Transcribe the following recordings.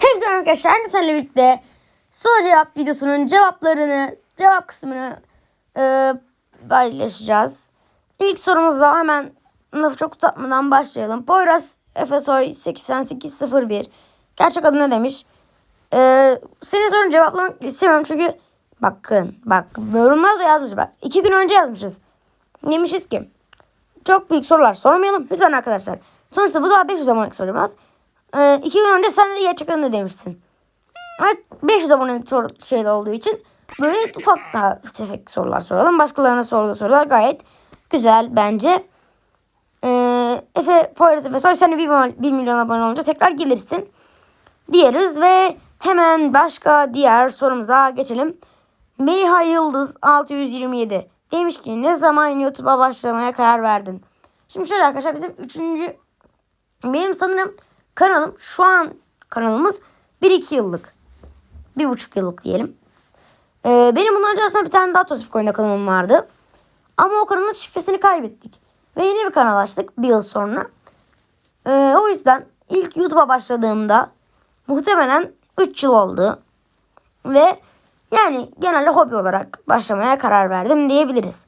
Hepsi arkadaşlar. Seninle birlikte soru cevap videosunun cevaplarını, cevap kısmını e, paylaşacağız. İlk sorumuzla hemen lafı çok uzatmadan başlayalım. Poyraz Efesoy 8801 Gerçek adı ne demiş? E, senin sorunu cevaplamak istemiyorum çünkü bakın bak yorumlarda da yazmış bak. iki gün önce yazmışız. Demişiz ki çok büyük sorular sormayalım lütfen arkadaşlar. Sonuçta bu daha 500 abonelik sorulmaz. Ee, iki gün önce sen de gerçekten ne demiştin? Evet 500 abonelik soru şeyde olduğu için böyle ufak daha tefek sorular soralım. Başkalarına sorduğu sorular gayet güzel bence. Ee, Efe Poyraz Efe Soy sen de 1, 1 milyon abone olunca tekrar gelirsin diyoruz ve hemen başka diğer sorumuza geçelim. Meliha Yıldız 627 demiş ki ne zaman YouTube'a başlamaya karar verdin? Şimdi şöyle arkadaşlar bizim üçüncü benim sanırım kanalım şu an kanalımız 1-2 yıllık. 1,5 yıllık diyelim. Ee, benim bundan önce aslında bir tane daha Tospik oyunda kanalım vardı. Ama o kanalın şifresini kaybettik. Ve yeni bir kanal açtık bir yıl sonra. Ee, o yüzden ilk YouTube'a başladığımda muhtemelen 3 yıl oldu. Ve yani genelde hobi olarak başlamaya karar verdim diyebiliriz.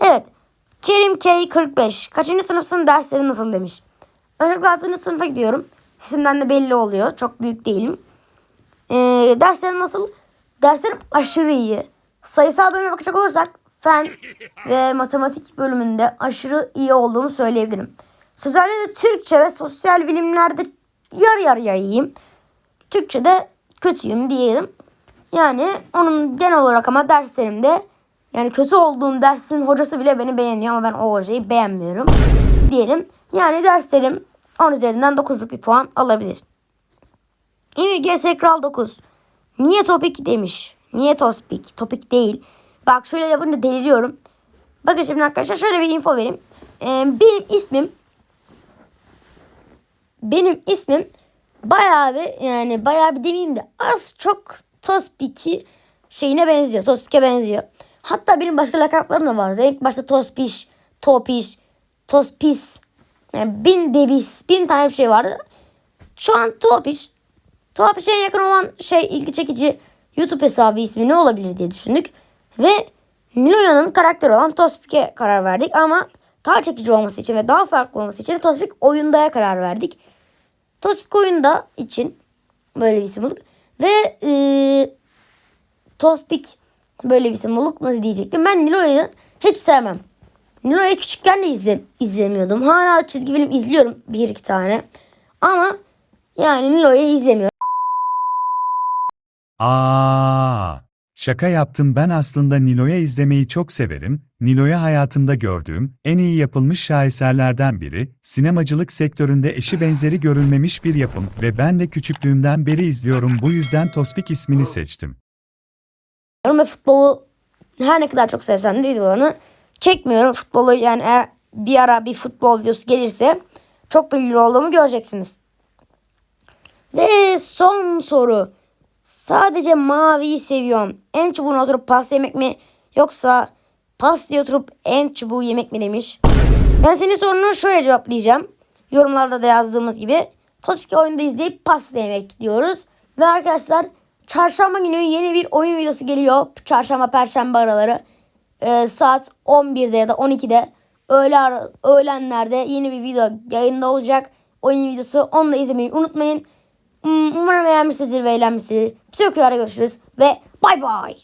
Evet. Kerim K45. Kaçıncı sınıfsın dersleri nasıl demiş. Öncelikle 6. sınıfa gidiyorum. Sesimden de belli oluyor. Çok büyük değilim. Ee, derslerim nasıl? Derslerim aşırı iyi. Sayısal bölüme bakacak olursak fen ve matematik bölümünde aşırı iyi olduğumu söyleyebilirim. Sözelde de Türkçe ve sosyal bilimlerde yarı yarıya iyiyim. Türkçe'de kötüyüm diyelim. Yani onun genel olarak ama derslerimde yani kötü olduğum dersin hocası bile beni beğeniyor ama ben o hocayı beğenmiyorum diyelim. Yani derslerim 10 üzerinden 9'luk bir puan alabilir. Emir GS Kral 9. Niye topik demiş. Niye tospik? Topik değil. Bak şöyle yapınca deliriyorum. Bakın şimdi arkadaşlar şöyle bir info vereyim. Ee, benim ismim benim ismim bayağı bir yani bayağı bir demeyeyim de az çok Tospik'i şeyine benziyor. Tospik'e benziyor. Hatta benim başka lakaplarım da vardı. İlk başta Tospiş, Topiş, Tospis. Yani bin debis, bin tane bir şey vardı. Şu an Topiş. Topiş'e yakın olan şey ilgi çekici YouTube hesabı ismi ne olabilir diye düşündük. Ve Niloya'nın karakteri olan Tospik'e karar verdik. Ama daha çekici olması için ve daha farklı olması için Tospik oyundaya karar verdik. Tospik oyunda için böyle bir isim bulduk. Ve e, Tospik böyle bir isim bulduk. Nasıl diyecektim. Ben Niloya'yı hiç sevmem. Nilo'yu küçükken de izle, izlemiyordum. Hala çizgi film izliyorum bir iki tane. Ama yani Nilo'yu izlemiyorum. Aa, şaka yaptım ben aslında Nilo'ya izlemeyi çok severim. Nilo'ya hayatımda gördüğüm en iyi yapılmış şaheserlerden biri, sinemacılık sektöründe eşi benzeri görülmemiş bir yapım ve ben de küçüklüğümden beri izliyorum bu yüzden Tospik ismini seçtim. Ve futbolu her ne kadar çok sevsem de videolarını çekmiyorum. Futbolu yani eğer bir ara bir futbol videosu gelirse çok bilgili olduğumu göreceksiniz. Ve son soru. Sadece maviyi seviyorum. En çubuğuna oturup pasta yemek mi yoksa pastaya oturup en çubuğu yemek mi demiş. Ben senin sorunu şöyle cevaplayacağım. Yorumlarda da yazdığımız gibi. Tospik oyunda izleyip pasta yemek diyoruz. Ve arkadaşlar çarşamba günü yeni bir oyun videosu geliyor. Çarşamba perşembe araları. Ee, saat 11'de ya da 12'de öğle ara, öğlenlerde yeni bir video yayında olacak. Oyun videosu onu da izlemeyi unutmayın. Um- Umarım beğenmişsinizdir ve eğlenmişsinizdir. Psikiyara görüşürüz ve bay bay.